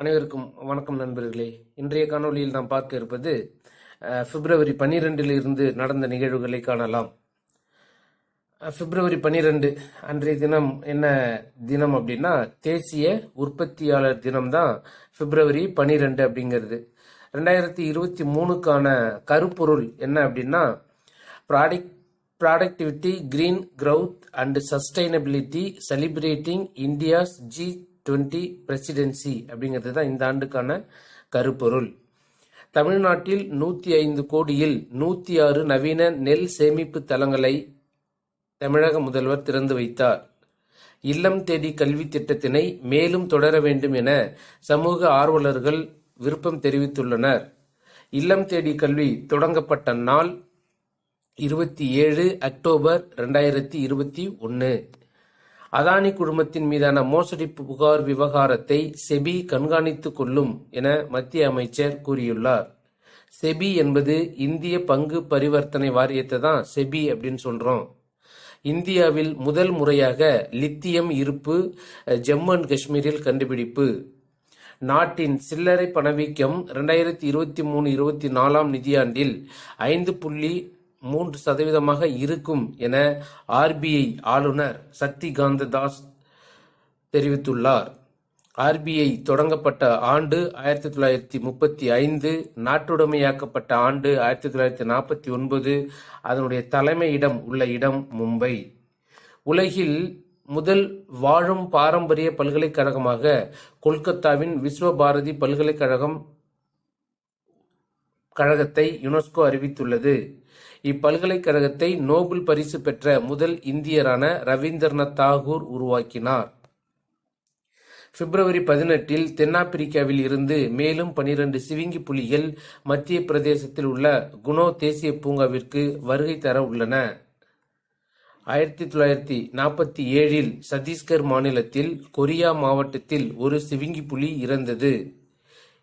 அனைவருக்கும் வணக்கம் நண்பர்களே. இன்றைய காணொளியில் நாம் பார்க்க இருப்பது பிப்ரவரி பன்னிரெண்டில் இருந்து நடந்த நிகழ்வுகளை காணலாம். பிப்ரவரி பன்னிரெண்டு அன்றைய தினம் என்ன தினம் அப்படின்னா தேசிய உற்பத்தியாளர் தினம் தான் பிப்ரவரி பன்னிரெண்டு அப்படிங்கிறது. ரெண்டாயிரத்தி இருபத்தி மூணுக்கான கருப்பொருள் என்ன அப்படின்னா product productivity green growth and sustainability celebrating India's G twenty presidency அப்படிங்கிறது தான் இந்த ஆண்டுக்கான கருப்பொருள். தமிழ்நாட்டில் நூற்றி ஐந்து கோடியில் நூற்றி ஆறு நவீன நெல் சேமிப்பு தளங்களை தமிழக முதல்வர் திறந்து வைத்தார். இல்லம் தேடி கல்வி திட்டத்தினை மேலும் தொடர வேண்டும் என சமூக ஆர்வலர்கள் விருப்பம் தெரிவித்துள்ளனர். இல்லம் தேடி கல்வி தொடங்கப்பட்ட நாள் இருபத்தி ஏழு அக்டோபர் ரெண்டாயிரத்தி இருபத்தி ஒன்று அதானி குழுமத்தின் மீதான மோசடி புகார் விவகாரத்தை செபி கண்காணித்துக் கொள்ளும் என மத்திய அமைச்சர் கூறியுள்ளார். செபி என்பது இந்திய பங்கு பரிவர்த்தனை வாரியத்தை தான் செபி அப்படின்னு சொல்றோம். இந்தியாவில் முதல் முறையாக லித்தியம் இருப்பு ஜம்மு அண்ட் காஷ்மீரில் கண்டுபிடிப்பு. நாட்டின் சில்லறை பணவீக்கம் ரெண்டாயிரத்தி இருபத்தி மூணு இருபத்தி நாலாம் நிதியாண்டில் ஐந்து புள்ளி மூன்று சதவீதமாக இருக்கும் என ஆர்பிஐ ஆளுநர் சக்திகாந்த தாஸ் தெரிவித்துள்ளார். ஆர்பிஐ தொடங்கப்பட்ட ஆண்டு ஆயிரத்தி தொள்ளாயிரத்தி முப்பத்தி ஐந்து நாட்டுடைமையாக்கப்பட்ட ஆண்டு ஆயிரத்தி தொள்ளாயிரத்தி நாற்பத்தி ஒன்பது அதனுடைய தலைமையிடம் உள்ள இடம் மும்பை. உலகில் முதல் வாழும் பாரம்பரிய பல்கலைக்கழகமாக கொல்கத்தாவின் விஸ்வபாரதி பல்கலைக்கழகம் கழகத்தை யுனெஸ்கோ அறிவித்துள்ளது. இப்பல்கலைக்கழகத்தை நோபல் பரிசு பெற்ற முதல் இந்தியரான ரவீந்திரநாத் தாகூர் உருவாக்கினார். பிப்ரவரி பதினெட்டில் தென்னாப்பிரிக்காவில் இருந்து மேலும் பனிரெண்டு சிவிங்கி புலிகள் மத்திய பிரதேசத்தில் உள்ள குணோ தேசிய பூங்காவிற்கு வருகை தர உள்ளன. ஆயிரத்தி தொள்ளாயிரத்தி நாற்பத்தி ஏழில் சத்தீஸ்கர் மாநிலத்தில் கொரியா மாவட்டத்தில் ஒரு சிவிங்கி புலி இறந்தது.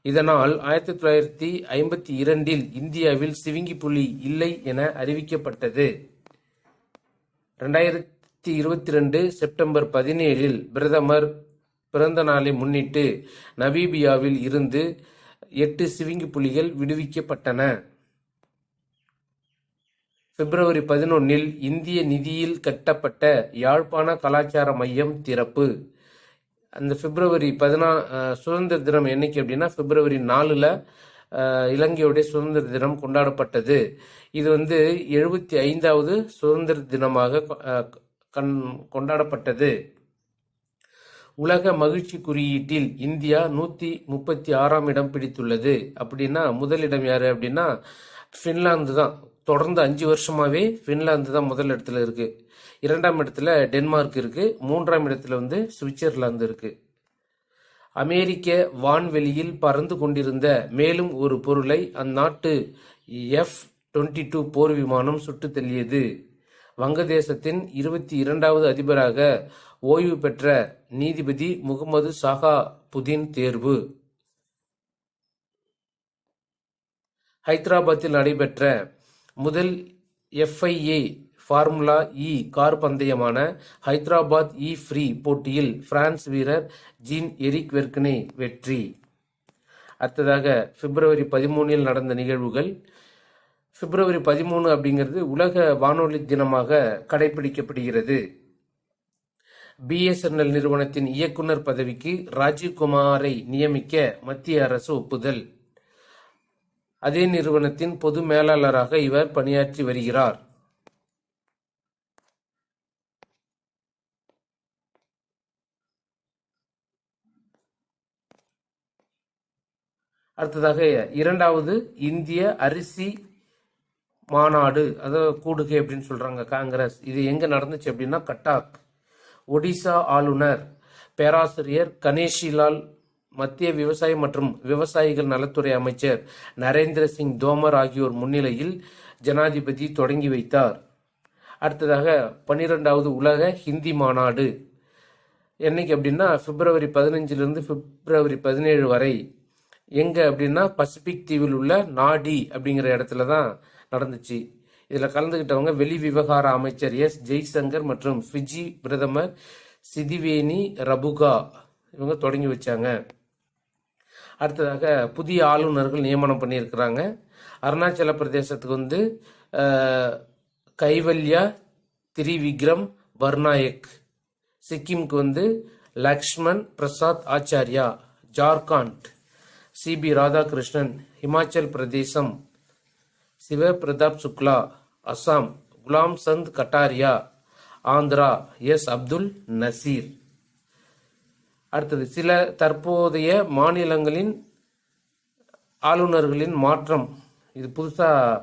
இதனால் ஆயிரத்தி தொள்ளாயிரத்தி ஐம்பத்தி இரண்டில் இந்தியாவில் சிவிங்கி புலி இல்லை என அறிவிக்கப்பட்டது. ரெண்டாயிரத்தி இருபத்தி ரெண்டு செப்டம்பர் பதினேழில் பிரதமர் பிறந்த நாளை முன்னிட்டு நமீபியாவில் இருந்து எட்டு சிவிங்கி புலிகள் விடுவிக்கப்பட்டன. பிப்ரவரி பதினொன்னில் இந்திய நிதியில் கட்டப்பட்ட யாழ்ப்பாண கலாச்சார மையம் திறப்பு. அந்த பிப்ரவரி பதினா சுதந்திர தினம் என்னைக்கு அப்படின்னா பிப்ரவரி நாலுல இலங்கையுடைய சுதந்திர தினம் கொண்டாடப்பட்டது. இது வந்து எழுபத்தி ஐந்தாவது சுதந்திர தினமாக கொ- கண் கொண்டாடப்பட்டது. உலக மகிழ்ச்சி குறியீட்டில் இந்தியா நூத்தி முப்பத்தி ஆறாம் இடம் பிடித்துள்ளது. அப்படின்னா முதலிடம் யாரு அப்படின்னா ஃபின்லாந்து தான். தொடர்ந்து அஞ்சு வருஷமாவே ஃபின்லாந்து தான் முதல் இடத்துல இருக்கு. இரண்டாம் இடத்துல டென்மார்க் இருக்கு. மூன்றாம் இடத்துல வந்து சுவிட்சர்லாந்து இருக்கு. அமெரிக்க வான்வெளியில் பறந்து கொண்டிருந்த மேலும் ஒரு பொருளை அந்நாட்டு எஃப் டுவெண்ட்டி டூ போர் விமானம் சுட்டு தள்ளியது. வங்கதேசத்தின் இருபத்தி இரண்டாவது அதிபராக ஓய்வு பெற்ற நீதிபதி முகமது சாகா புதீன் தேர்வு. ஹைதராபாத்தில் நடைபெற்ற முதல் எஃப்ஐஏ ஃபார்முலா இ கார் பந்தயமான ஹைதராபாத் e இ ஃப்ரீ போட்டியில் பிரான்ஸ் வீரர் ஜீன் எரிக் வெர்கனே வெற்றி. அடுத்ததாக பிப்ரவரி பதிமூணில் நடந்த நிகழ்வுகள். பிப்ரவரி பதிமூணு அப்படிங்கிறது உலக வானொலி தினமாக கடைபிடிக்கப்படுகிறது பிஎஸ்என்எல் நிறுவனத்தின் இயக்குனர் பதவிக்கு ராஜீவ்குமாரை நியமிக்க மத்திய அரசு ஒப்புதல். அதே நிறுவனத்தின் பொது மேலாளராக இவர் பணியாற்றி வருகிறார். அடுத்ததாக இரண்டாவது இந்திய அரிசி மாநாடு அதாவது கூடுகை அப்படின்னு சொல்கிறாங்க காங்கிரஸ். இது எங்கே நடந்துச்சு அப்படின்னா கட்டாக். ஒடிசா ஆளுநர் பேராசிரியர் கணேஷிலால் மத்திய விவசாயம் மற்றும் விவசாயிகள் நலத்துறை அமைச்சர் நரேந்திர சிங் தோமர் ஆகியோர் முன்னிலையில் ஜனாதிபதி தொடங்கி வைத்தார். அடுத்ததாக பன்னிரெண்டாவது உலக ஹிந்தி மாநாடு. என்னைக்கு அப்படின்னா பிப்ரவரி பதினஞ்சிலிருந்து பிப்ரவரி பதினேழு வரை எங்கே அப்படின்னா பசிபிக் தீவில் உள்ள நாடி அப்படிங்கிற இடத்துல தான் நடந்துச்சு. இதில் கலந்துக்கிட்டவங்க வெளி விவகார அமைச்சர் எஸ். ஜெய்சங்கர் மற்றும் ஃபிஜி பிரதமர் சிதிவேனி ரபுகா. இவங்க தொடங்கி வச்சாங்க. அடுத்ததாக புதிய ஆளுநர்கள் நியமனம் பண்ணியிருக்கிறாங்க. அருணாச்சல பிரதேசத்துக்கு வந்து கைவல்யா திரிவிக்ரம் பர்நாயக் சிக்கிம்க்கு வந்து Lakshman Prasad Acharya Jharkhand. C P Radhakrishnan Himachal Pradesh Shiv Pratap Shukla Assam Gulam Chand Kataria Andhra S Abdul Nazeer அடுத்தது சில தற்போதைய மாநிலங்களின் ஆளுநர்களின் மாற்றம். இது புதுசாக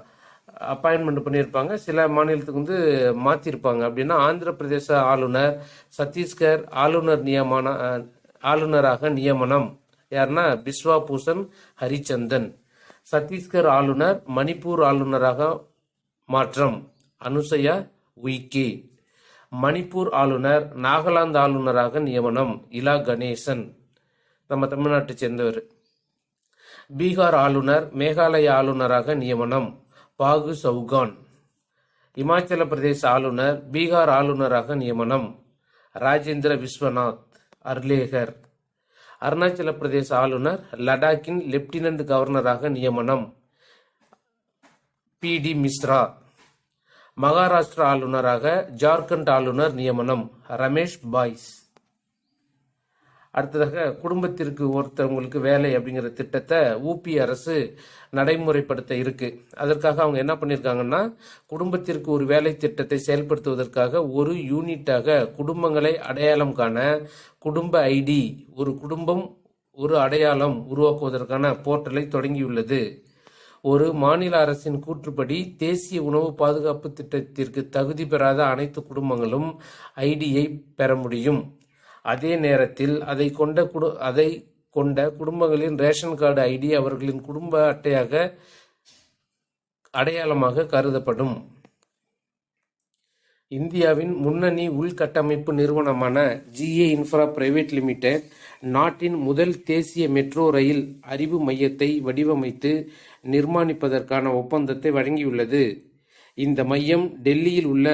அப்பாயின்மெண்ட் பண்ணியிருப்பாங்க. சில மாநிலத்துக்கு வந்து மாற்றிருப்பாங்க அப்படின்னா ஆந்திர பிரதேச ஆளுநர் சத்தீஸ்கர் ஆளுநர் நியமன ஆளுநராக நியமனம். யாருன்னா பிஸ்வா பூஷன் ஹரிச்சந்தன். சத்தீஸ்கர் ஆளுநர் மணிப்பூர் ஆளுநராக மாற்றம். அனுசயா உய்கே. மணிப்பூர் ஆளுநர் நாகாலாந்து ஆளுநராக நியமனம் இலா கணேசன். நம்ம தமிழ்நாட்டை சேர்ந்தவர். பீகார் ஆளுநர் மேகாலய ஆளுநராக நியமனம் பாகு சவுகான். இமாச்சல பிரதேச ஆளுநர் பீகார் ஆளுநராக நியமனம் ராஜேந்திர விஸ்வநாத் அர்லேகர். அருணாச்சல பிரதேச ஆளுநர் லடாக்கின் லெப்டினன்ட் கவர்னராக நியமனம். பி. டி. மிஸ்ரா. மகாராஷ்டிரா ஆளுநராக ஜார்க்கண்ட் ஆளுநர் நியமனம். ரமேஷ் பாய்ஸ். அடுத்ததாக குடும்பத்திற்கு ஒருத்தவங்களுக்கு வேலை அப்படிங்கிற திட்டத்தை ஊபி அரசு நடைமுறைப்படுத்த இருக்கு. அதற்காக அவங்க என்ன பண்ணியிருக்காங்கன்னா குடும்பத்திற்கு ஒரு வேலை திட்டத்தை செயல்படுத்துவதற்காக ஒரு யூனிட்டாக குடும்பங்களை அடையாளம் காண குடும்ப ஐடி ஒரு குடும்பம் ஒரு அடையாளம் உருவாக்குவதற்கான போர்ட்டலை தொடங்கியுள்ளது. ஒரு மாநில அரசின் கூற்றுப்படி தேசிய உணவு பாதுகாப்பு திட்டத்திற்கு தகுதி பெறாத அனைத்து குடும்பங்களும் ஐடியை பெற முடியும். அதே நேரத்தில் அதை கொண்ட குடு அதை கொண்ட குடும்பங்களின் ரேஷன் கார்டு ஐடி அவர்களின் குடும்ப அட்டையாக அடையாளமாக கருதப்படும். இந்தியாவின் முன்னணி உள்கட்டமைப்பு நிறுவனமான ஜிஏ இன்ஃப்ரா பிரைவேட் லிமிடெட் நாட்டின் முதல் தேசிய மெட்ரோ ரயில் அறிவு மையத்தை வடிவமைத்து நிர்மாணிப்பதற்கான ஒப்பந்தத்தை வழங்கியுள்ளது. இந்த மையம் டெல்லியில் உள்ள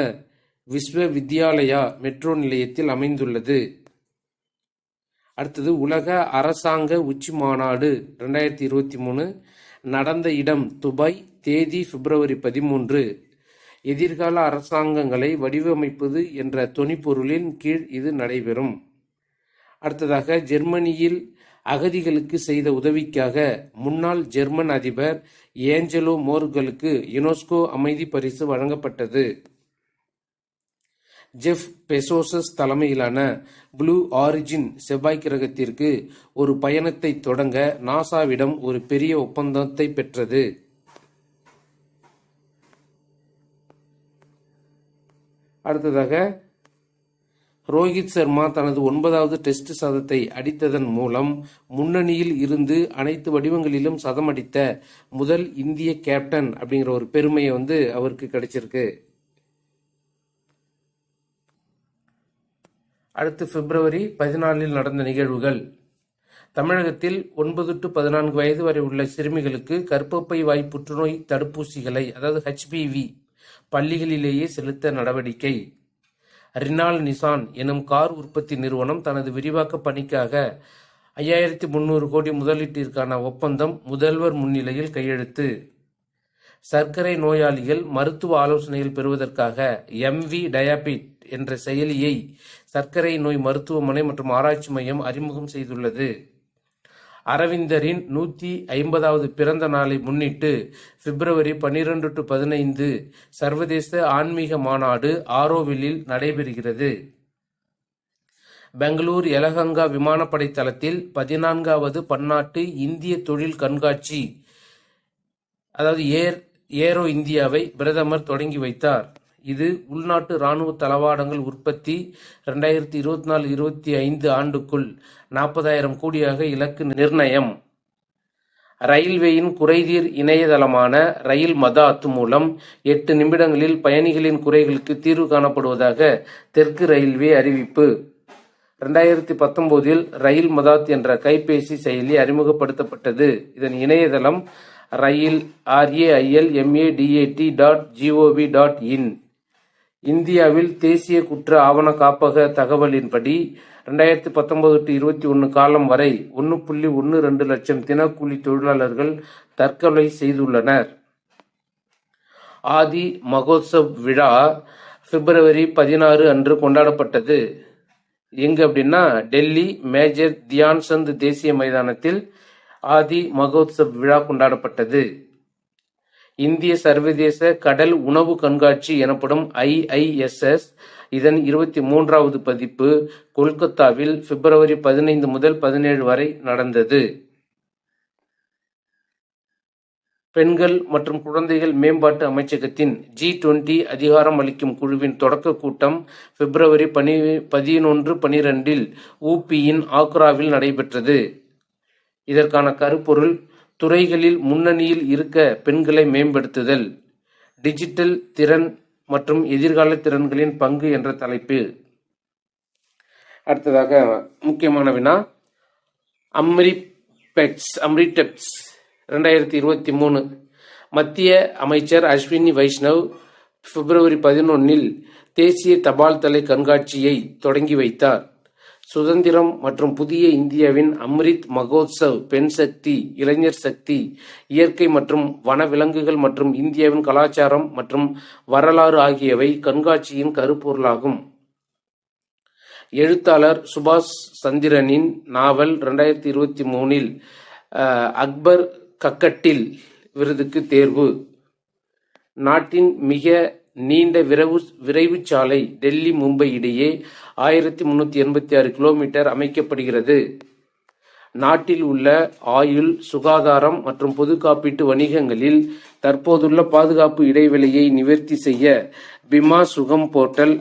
விஸ்வ வித்யாலயா மெட்ரோ நிலையத்தில் அமைந்துள்ளது. அடுத்தது உலக அரசாங்க உச்சி மாநாடு ரெண்டாயிரத்தி இருபத்தி மூணு. நடந்த இடம் துபாய் தேதி பிப்ரவரி பதிமூன்று. எதிர்கால அரசாங்கங்களை வடிவமைப்பது என்ற தொனிப்பொருளின் கீழ் இது நடைபெறும். அடுத்ததாக ஜெர்மனியில் அகதிகளுக்கு செய்த உதவிக்காக முன்னாள் ஜெர்மன் அதிபர் ஏஞ்சலோ மோர்களுக்கு யுனெஸ்கோ அமைதி பரிசு வழங்கப்பட்டது. ஜெஃப் பெசோசஸ் தலைமையிலான ப்ளூ ஆரிஜின் செவ்வாய் கிரகத்திற்கு ஒரு பயணத்தை தொடங்க நாசாவிடம் ஒரு பெரிய ஒப்பந்தத்தை பெற்றது. அடுத்ததாக ரோஹித் சர்மா தனது ஒன்பதாவது டெஸ்ட் சதத்தை அடித்ததன் மூலம் முன்னணியில் இருந்து அனைத்து வடிவங்களிலும் சதம் அடித்த முதல் இந்திய கேப்டன் அப்படிங்கிற ஒரு பெருமையை வந்து அவருக்கு கிடைச்சிருக்கு. அடுத்து பிப்ரவரி பதினாலில் நடந்த நிகழ்வுகள். தமிழகத்தில் ஒன்பது டு பதினான்கு வயது வரை உள்ள சிறுமிகளுக்கு கர்ப்பப்பை வாய் புற்றுநோய் தடுப்பூசிகளை அதாவது ஹெச்பிவி பள்ளிகளிலேயே செலுத்த நடவடிக்கை. ரினால் நிசான் எனும் கார் உற்பத்தி நிறுவனம் தனது விரிவாக்க பணிக்காக ஐயாயிரத்தி முன்னூறு கோடி முதலீட்டிற்கான ஒப்பந்தம் முதல்வர் முன்னிலையில் கையெழுத்து. சர்க்கரை நோயாளிகள் மருத்துவ ஆலோசனைகள் பெறுவதற்காக எம்வி டயாபிட் என்ற செயலியை சர்க்கரை நோய் மருத்துவமனை மற்றும் ஆராய்ச்சி மையம் அறிமுகம் செய்துள்ளது. அரவிந்தரின் நூற்றி ஐம்பதாவது பிறந்த நாளை முன்னிட்டு பிப்ரவரி பன்னிரண்டு டு பதினைந்து சர்வதேச ஆன்மீக மாநாடு ஆரோவிலில் நடைபெறுகிறது. பெங்களூர் எலகங்கா விமானப்படை தளத்தில் பதினான்காவது பன்னாட்டு இந்திய தொழில் கண்காட்சி அதாவது ஏர் ஏரோ இந்தியாவை பிரதமர் தொடங்கி வைத்தார். இது உள்நாட்டு ராணுவ தளவாடங்கள் உற்பத்தி ரெண்டாயிரத்தி இருபத்தி நாலு இருபத்தி ஐந்து ஆண்டுக்குள் நாற்பதாயிரம் கோடியாக இலக்கு நிர்ணயம். ரயில்வேயின் குறைதீர் இணையதளமான ரயில் மதாத் மூலம் எட்டு நிமிடங்களில் பயணிகளின் குறைகளுக்கு தீர்வு காணப்படுவதாக தெற்கு ரயில்வே அறிவிப்பு. ரெண்டாயிரத்தி பத்தொன்பதில் ரயில் மதாத் என்ற கைபேசி செயலி அறிமுகப்படுத்தப்பட்டது. இதன் இணையதளம் rail R A I L M A D A D dot G O V dot in இந்தியாவில் தேசிய குற்ற ஆவண காப்பக தகவலின்படி ரெண்டாயிரத்தி பத்தொன்பது டு இருபத்தி ஒன்று காலம் வரை ஒன்று புள்ளி ஒன்று ரெண்டு லட்சம் தினக்கூலி தொழிலாளர்கள் தற்கொலை செய்துள்ளனர். ஆதி மகோத்சவ் விழா பிப்ரவரி பதினாறு அன்று கொண்டாடப்பட்டது. எங்க அப்படின்னா டெல்லி மேஜர் தியான் சந்த் தேசிய மைதானத்தில் ஆதி மகோத்சவ் விழா கொண்டாடப்பட்டது. இந்திய சர்வதேச கடல் உணவு கண்காட்சி எனப்படும் ஐஐஎஸ்எஸ் இதன் இருபத்தி மூன்றாவது பதிப்பு கொல்கத்தாவில் பிப்ரவரி பதினைந்து முதல் பதினேழு வரை நடந்தது. பெண்கள் மற்றும் குழந்தைகள் மேம்பாட்டு அமைச்சகத்தின் ஜி டுவெண்டி அதிகாரம் அளிக்கும் குழுவின் தொடக்க கூட்டம் பிப்ரவரி பனி பதினொன்று பனிரெண்டில் ஊபியின் ஆக்ராவில் நடைபெற்றது. இதற்கான கருப்பொருள் துறைகளில் முன்னணியில் இருக்க பெண்களை மேம்படுத்துதல் டிஜிட்டல் திறன் மற்றும் எதிர்கால திறன்களின் பங்கு என்ற தலைப்பு. அடுத்ததாக முக்கியமான வினா அம்ரிபெக்ஸ் அம்ரிடெப்ஸ் ரெண்டாயிரத்தி இருபத்தி மூணு. மத்திய அமைச்சர் அஸ்வினி வைஷ்ணவ் பிப்ரவரி பதினொன்னில் தேசிய தபால் தலை கண்காட்சியை தொடங்கி வைத்தார். சுதந்திரம் மற்றும் புதிய இந்தியாவின் அம்ரித் மகோத்சவ் பெண் சக்தி இளைஞர் சக்தி இயற்கை மற்றும் வனவிலங்குகள் மற்றும் இந்தியாவின் கலாச்சாரம் மற்றும் வரலாறு ஆகியவை கண்காட்சியின் கருப்பொருளாகும். எழுத்தாளர் சுபாஷ் சந்திரனின் நாவல் ரெண்டாயிரத்தி இருபத்தி மூணில் அக்பர் கக்கட்டில் விருதுக்கு தேர்வு. நாட்டின் மிக நீண்ட விரைவு விரைவு சாலை டெல்லி மும்பை இடையே ஆயிரத்தி முன்னூத்தி எண்பத்தி ஆறு கிலோமீட்டர் அமைக்கப்படுகிறது. நாட்டில் உள்ள ஆயுள் சுகாதாரம் மற்றும் பொது காப்பீட்டு வணிகங்களில் தற்போதுள்ள பாதுகாப்பு இடைவெளியை நிவர்த்தி செய்ய பிமா சுகம் போர்ட்டல்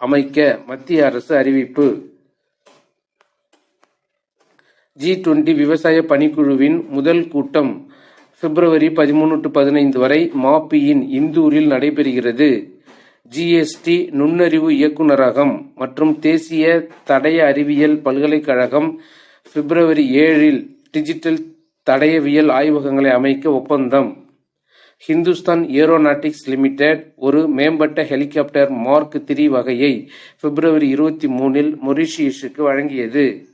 அமைக்க மத்திய அரசு அறிவிப்பு. ஜி டுவெண்டி விவசாய பணிக்குழுவின் முதல் கூட்டம் பிப்ரவரி பதிமூணு டு பதினைந்து வரை மாப்பியின் இந்தூரில் நடைபெறுகிறது. ஜிஎஸ்டி நுண்ணறிவு இயக்குநரகம் மற்றும் தேசிய தடய அறிவியல் பல்கலைக்கழகம் பிப்ரவரி ஏழில் டிஜிட்டல் தடயவியல் ஆய்வகங்களை அமைக்க ஒப்பந்தம். ஹிந்துஸ்தான் ஏரோநாட்டிக்ஸ் லிமிடெட் ஒரு மேம்பட்ட ஹெலிகாப்டர் மார்க் த்ரீ வகையை பிப்ரவரி இருபத்தி மூணில் மொரிஷியஸுக்கு வழங்கியது.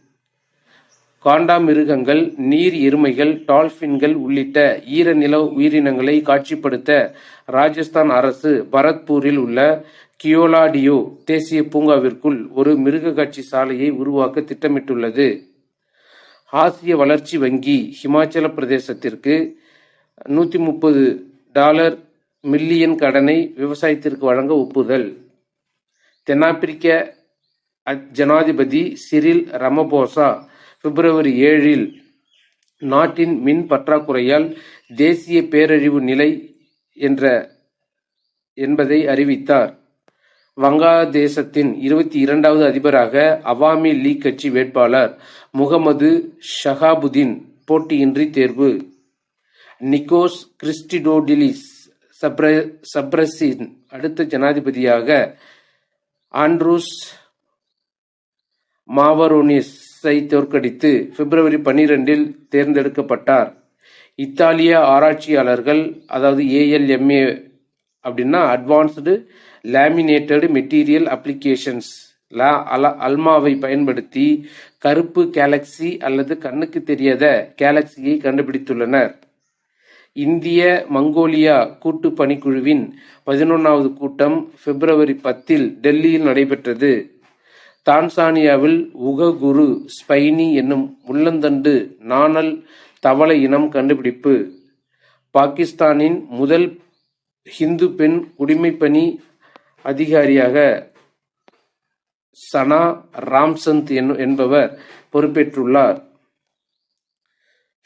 காண்டாமிருகங்கள் நீர் எருமைகள் டால்பின்கள் உள்ளிட்ட ஈரநில உயிரினங்களை காட்சிப்படுத்த ராஜஸ்தான் அரசு பரத்பூரில் உள்ள கியோலாடியோ தேசிய பூங்காவிற்குள் ஒரு மிருக காட்சி சாலையை உருவாக்க திட்டமிட்டுள்ளது. ஆசிய வளர்ச்சி வங்கி ஹிமாச்சல பிரதேசத்திற்கு நூற்றி முப்பது டாலர் மில்லியன் கடனை விவசாயத்திற்கு வழங்க ஒப்புதல். தென்னாப்பிரிக்க ஜனாதிபதி சிரில் ரமபோசா பிப்ரவரி ஏழில் நாட்டின் மின் பற்றாக்குறையால் தேசிய பேரழிவு நிலை என்ற என்பதை அறிவித்தார். வங்காளதேசத்தின் இருபத்தி இரண்டாவது அதிபராக அவாமி லீக் கட்சி வேட்பாளர் முகமது ஷஹாபுதீன் போட்டியின்றி தேர்வு. நிக்கோஸ் கிறிஸ்டிடோடிலிஸ் சப்ர சப்ரஸின் அடுத்த ஜனாதிபதியாக ஆண்ட்ரூஸ் மாவரோனிஸ் தோற்கடித்து பிப்ரவரி பனிரெண்டில் தேர்ந்தெடுக்கப்பட்டார். இத்தாலிய ஆராய்ச்சியாளர்கள் அதாவது ஏஎல்எம்ஏ அப்படின்னா அட்வான்ஸ்டு லேமினேட்டடு மெட்டீரியல் அப்ளிகேஷன்ஸ் லா அல அல்மாவை பயன்படுத்தி கருப்பு கேலக்சி அல்லது கண்ணுக்கு தெரியாத கேலக்சியை கண்டுபிடித்துள்ளனர். இந்திய மங்கோலியா கூட்டு பணிக்குழுவின் பதினொன்றாவது கூட்டம் பிப்ரவரி பத்தில் டெல்லியில் நடைபெற்றது. தான்சானியாவில் உககுரு ஸ்பைனி என்னும் முள்ளந்தண்டு நாணல் தவளை இனம் கண்டுபிடிப்பு. பாகிஸ்தானின் முதல் ஹிந்து பெண் குடிமைப்பணி அதிகாரியாக சனா ராம்சந்த் என்பவர் பொறுப்பேற்றுள்ளார்.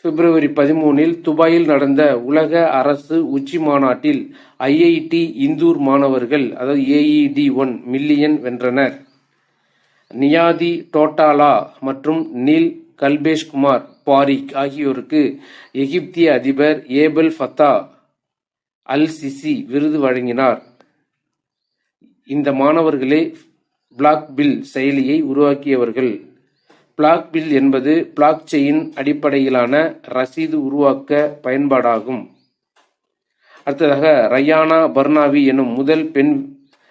பிப்ரவரி பதிமூனில் துபாயில் நடந்த உலக அரசு உச்சி மாநாட்டில் ஐஐடி இந்தூர் மாணவர்கள் அதாவது ஏஇடி ஒன் மில்லியன் வென்றனர். நியாதி டோட்டாலா மற்றும் நீல் கல்பேஷ்குமார் பாரிக் ஆகியோருக்கு எகிப்திய அதிபர் ஏபல் ஃபத்தா அல் சிசி விருது வழங்கினார். இந்த மாணவர்களே பிளாக் பில் செயலியை உருவாக்கியவர்கள். பிளாக் பில் என்பது பிளாக் செயின் அடிப்படையிலான ரசீது உருவாக்க பயன்பாடாகும். அடுத்ததாக ரயானா பர்னாவி எனும் முதல் பெண்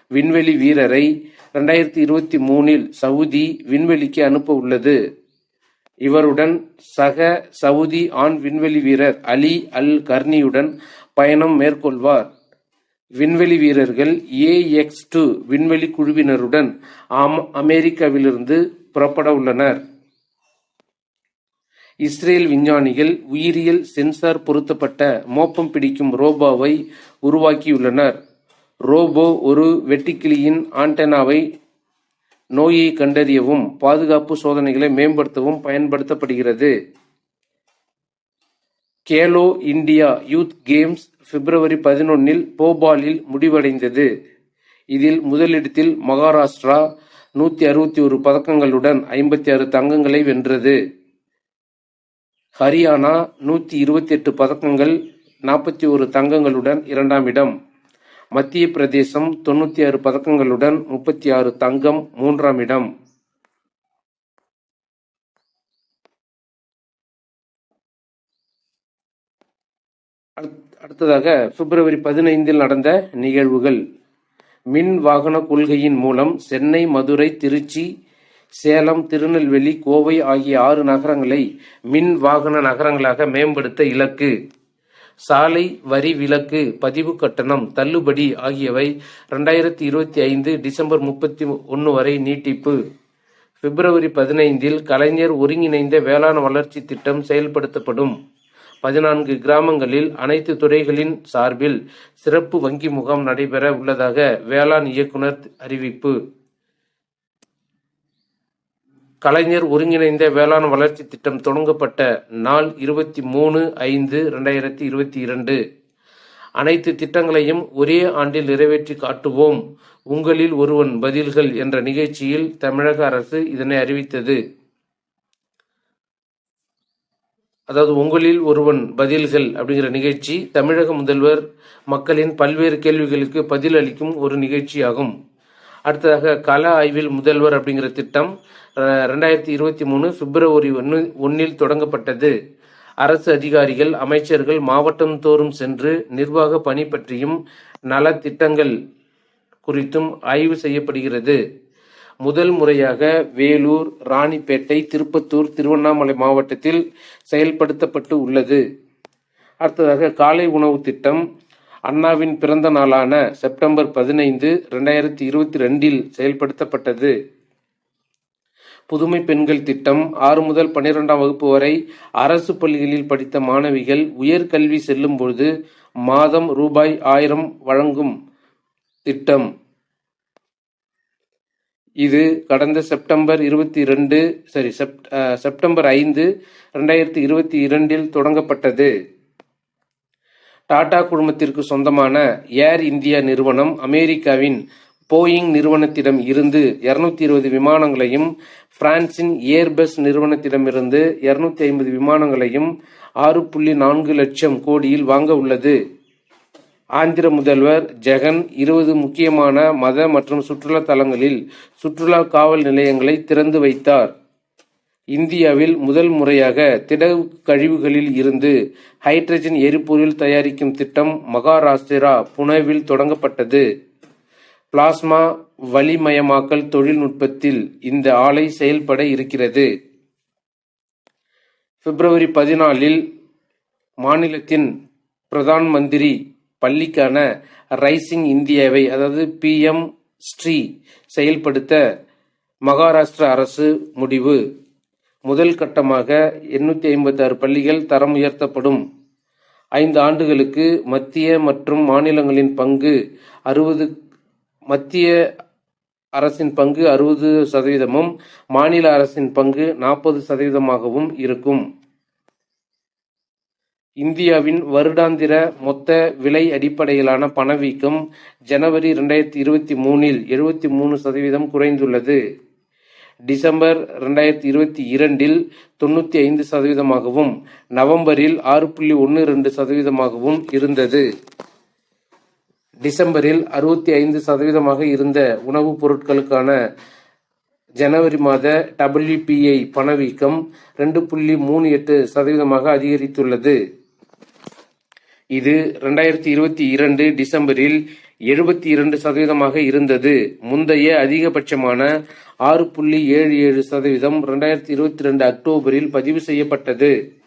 விண்வெளி வீரரை ரெண்டாயிரத்தி இருபத்தி மூணில் சவுதி விண்வெளிக்கு அனுப்ப உள்ளது. இவருடன் சக சவுதி ஆண் விண்வெளி வீரர் அலி அல் கர்னியுடன் பயணம் மேற்கொள்வார். விண்வெளி வீரர்கள் ஏஎக்ஸ் டூ விண்வெளி குழுவினருடன் அமெரிக்காவிலிருந்து புறப்பட உள்ளனர். இஸ்ரேல் விஞ்ஞானிகள் உயிரியல் சென்சார் பொருத்தப்பட்ட மோப்பம் பிடிக்கும் ரோபாவை உருவாக்கியுள்ளனர். ரோபோ ஒரு வெட்டுக்கிளியின் ஆண்டெனாவை நோயை கண்டறியவும் பாதுகாப்பு சோதனைகளை மேம்படுத்தவும் பயன்படுத்தப்படுகிறது. கேலோ இந்தியா யூத் கேம்ஸ் பிப்ரவரி பதினொன்னில் போபாலில் முடிவடைந்தது. இதில் முதலிடத்தில் மகாராஷ்டிரா நூத்தி அறுபத்தி ஒரு பதக்கங்களுடன் ஐம்பத்தி ஆறு தங்கங்களை வென்றது. ஹரியானா நூத்தி இருபத்தி எட்டு பதக்கங்கள் நாற்பத்தி ஒரு தங்கங்களுடன் இரண்டாம் இடம். மத்திய பிரதேசம் தொண்ணூத்தி ஆறு பதக்கங்களுடன் முப்பத்தி ஆறு தங்கம் மூன்றாம் இடம். அடுத்- அடுத்ததாக பிப்ரவரி பதினைந்தில் நடந்த நிகழ்வுகள். மின் வாகன கொள்கையின் மூலம் சென்னை மதுரை திருச்சி சேலம் திருநெல்வேலி கோவை ஆகிய ஆறு நகரங்களை மின் வாகன நகரங்களாக மேம்படுத்த இலக்கு. சாலை வரி விலக்கு பதிவு கட்டணம் தள்ளுபடி ஆகியவை ரெண்டாயிரத்தி இருபத்தி ஐந்து டிசம்பர் முப்பத்தி ஒன்று வரை நீட்டிப்பு. பிப்ரவரி பதினைந்தில் கலைஞர் ஒருங்கிணைந்த வேளாண் வளர்ச்சி திட்டம் செயல்படுத்தப்படும். பதினான்கு கிராமங்களில் அனைத்து துறைகளின் சார்பில் சிறப்பு வங்கி முகாம் நடைபெற உள்ளதாக வேளாண் இயக்குனர் அறிவிப்பு. கலைஞர் ஒருங்கிணைந்த வேளாண் வளர்ச்சி திட்டம் தொடங்கப்பட்ட நாள் இருபத்தி மூணு ஐந்து ரெண்டாயிரத்தி இருபத்தி இரண்டு. அனைத்து திட்டங்களையும் ஒரே ஆண்டில் நிறைவேற்றி காட்டுவோம். உங்களில் ஒருவன் பதில்கள் என்ற நிகழ்ச்சியில் தமிழக அரசு இதனை அறிவித்தது. அதாவது உங்களில் ஒருவன் பதில்கள் அப்படிங்கிற நிகழ்ச்சி தமிழக முதல்வர் மக்களின் பல்வேறு கேள்விகளுக்கு பதில் அளிக்கும் ஒரு நிகழ்ச்சியாகும். அடுத்ததாக கல ஆய்வில் முதல்வர் அப்படிங்கிற திட்டம் ரெண்டாயிரத்தி இருபத்தி மூணு பிப்ரவரி ஒன்று ஒன்றில் தொடங்கப்பட்டது. அரசு அதிகாரிகள் அமைச்சர்கள் மாவட்டம் தோறும் சென்று நிர்வாக பணி பற்றியும் நலத்திட்டங்கள் குறித்தும் ஆய்வு செய்யப்படுகிறது. முதல் முறையாக வேலூர் ராணிப்பேட்டை திருப்பத்தூர் திருவண்ணாமலை மாவட்டத்தில் செயல்படுத்தப்பட்டு உள்ளது. அடுத்ததாக காலை உணவு திட்டம் அண்ணாவின் பிறந்த நாளான செப்டம்பர் பதினைந்து ரெண்டாயிரத்தி இருபத்தி ரெண்டில் செயல்படுத்தப்பட்டது. புதுமை பெண்கள் திட்டம் ஆறு முதல் பன்னிரெண்டாம் வகுப்பு வரை அரசு பள்ளிகளில் படித்த மாணவிகள் உயர்கல்வி செல்லும் பொழுது மாதம் ரூபாய் ஆயிரம் வழங்கும் திட்டம். இது கடந்த செப்டம்பர் இருபத்தி ரெண்டு சரி செப்டம்பர் ஐந்து ரெண்டாயிரத்தி இருபத்தி இரண்டில் தொடங்கப்பட்டது. டாடா குழுமத்திற்கு சொந்தமான ஏர் இந்தியா நிறுவனம் அமெரிக்காவின் போயிங் நிறுவனத்திடம் இருந்து 220 இருபது விமானங்களையும் பிரான்சின் ஏர்பஸ் நிறுவனத்திடமிருந்து 250 ஐம்பது விமானங்களையும் ஆறு புள்ளி நான்கு லட்சம் கோடியில் வாங்க உள்ளது. ஆந்திர முதல்வர் ஜெகன் இருபது முக்கியமான மத மற்றும் சுற்றுலா தலங்களில் சுற்றுலா காவல் நிலையங்களை திறந்து வைத்தார். இந்தியாவில் முதல் முறையாக திட கழிவுகளில் இருந்து ஹைட்ரஜன் எரிபொருள் தயாரிக்கும் திட்டம் மகாராஷ்டிரா புனேவில் தொடங்கப்பட்டது. பிளாஸ்மா வலிமயமாக்கல் தொழில்நுட்பத்தில் இந்த ஆலை செயல்பட இருக்கிறது. பிப்ரவரி பதினாலில் மாநிலத்தின் பிரதான் மந்திரி பள்ளிக்கான ரைசிங் இந்தியாவை அதாவது பிஎம் ஸ்ரீ செயல்படுத்த மகாராஷ்டிரா அரசு முடிவு. முதல் கட்டமாக எண்ணூற்றி ஐம்பத்தி ஆறு பள்ளிகள் தரம் உயர்த்தப்படும். ஐந்து ஆண்டுகளுக்கு மத்திய மற்றும் மாநிலங்களின் பங்கு அறுபது மத்திய அரசின் பங்கு அறுபது சதவீதமும் மாநில அரசின் பங்கு நாற்பது சதவீதமாகவும் இருக்கும். இந்தியாவின் வருடாந்திர மொத்த விலை அடிப்படையிலான பணவீக்கம் ஜனவரி ரெண்டாயிரத்தி இருபத்தி மூணில் எழுபத்தி மூணு சதவீதம் குறைந்துள்ளது. டிசம்பர் ரெண்டாயிரத்தி இருபத்தி இரண்டில் தொண்ணூற்றி ஐந்து சதவீதமாகவும் நவம்பரில் ஆறு புள்ளி ஒன்று ரெண்டு சதவீதமாகவும் இருந்தது. டிசம்பரில் அறுபத்தி ஐந்து சதவீதமாக இருந்த உணவுப் பொருட்களுக்கான ஜனவரி மாத டபிள்யூபிஐ பணவீக்கம் ரெண்டு புள்ளி மூணு எட்டு சதவீதமாக அதிகரித்துள்ளது. இது ரெண்டாயிரத்தி இருபத்தி இரண்டு டிசம்பரில் எழுபத்தி இரண்டு சதவீதமாக இருந்தது. முந்தைய அதிகபட்சமான ஆறு புள்ளி ஏழு ஏழு சதவீதம் இரண்டாயிரத்தி இருபத்தி ரெண்டு அக்டோபரில் பதிவு செய்யப்பட்டது.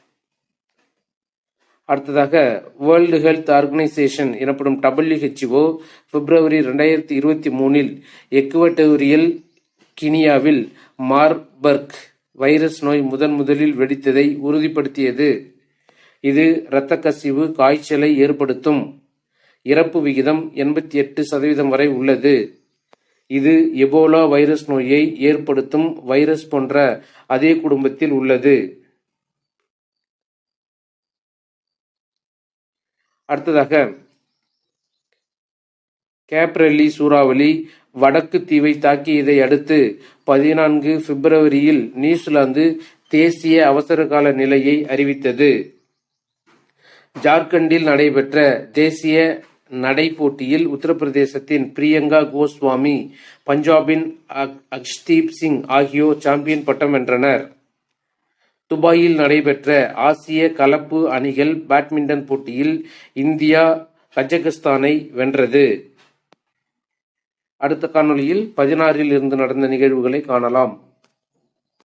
அடுத்ததாக வேர்ல்டு ஹெல்த் ஆர்கனைசேஷன் எனப்படும் டபிள்யூஹெச்ஓ பிப்ரவரி ரெண்டாயிரத்தி இருபத்தி மூணில் எக்குவட்டோரியல் கினியாவில் மார்பர்க் வைரஸ் நோய் முதன் முதலில் வெடித்ததை உறுதிப்படுத்தியது. இது இரத்த கசிவு காய்ச்சலை ஏற்படுத்தும். இறப்பு விகிதம் எண்பத்தி எட்டு சதவீதம் வரை உள்ளது. இது எபோலா வைரஸ் நோயை ஏற்படுத்தும் வைரஸ் போன்ற அதே குடும்பத்தில் உள்ளது. அடுத்ததாக கேப்ரல்லி சூறாவளி வடக்கு தீவை தாக்கியதை அடுத்து பதினான்கு பிப்ரவரியில் நியூசிலாந்து தேசிய அவசரகால நிலையை அறிவித்தது. ஜார்க்கண்டில் நடைபெற்ற தேசிய நடை போட்டியில் உத்தரப்பிரதேசத்தின் பிரியங்கா கோஸ்வாமி பஞ்சாபின் அக்- அக்ஷ்தீப் சிங் ஆகியோர் சாம்பியன் பட்டம் வென்றனர். துபாயில் நடைபெற்ற ஆசிய கலப்பு அணிகள் பேட்மிண்டன் போட்டியில் இந்தியா கஜகஸ்தானை வென்றது. அடுத்த காணொளியில் பதினாறில் இருந்து நடந்த நிகழ்வுகளை காணலாம்.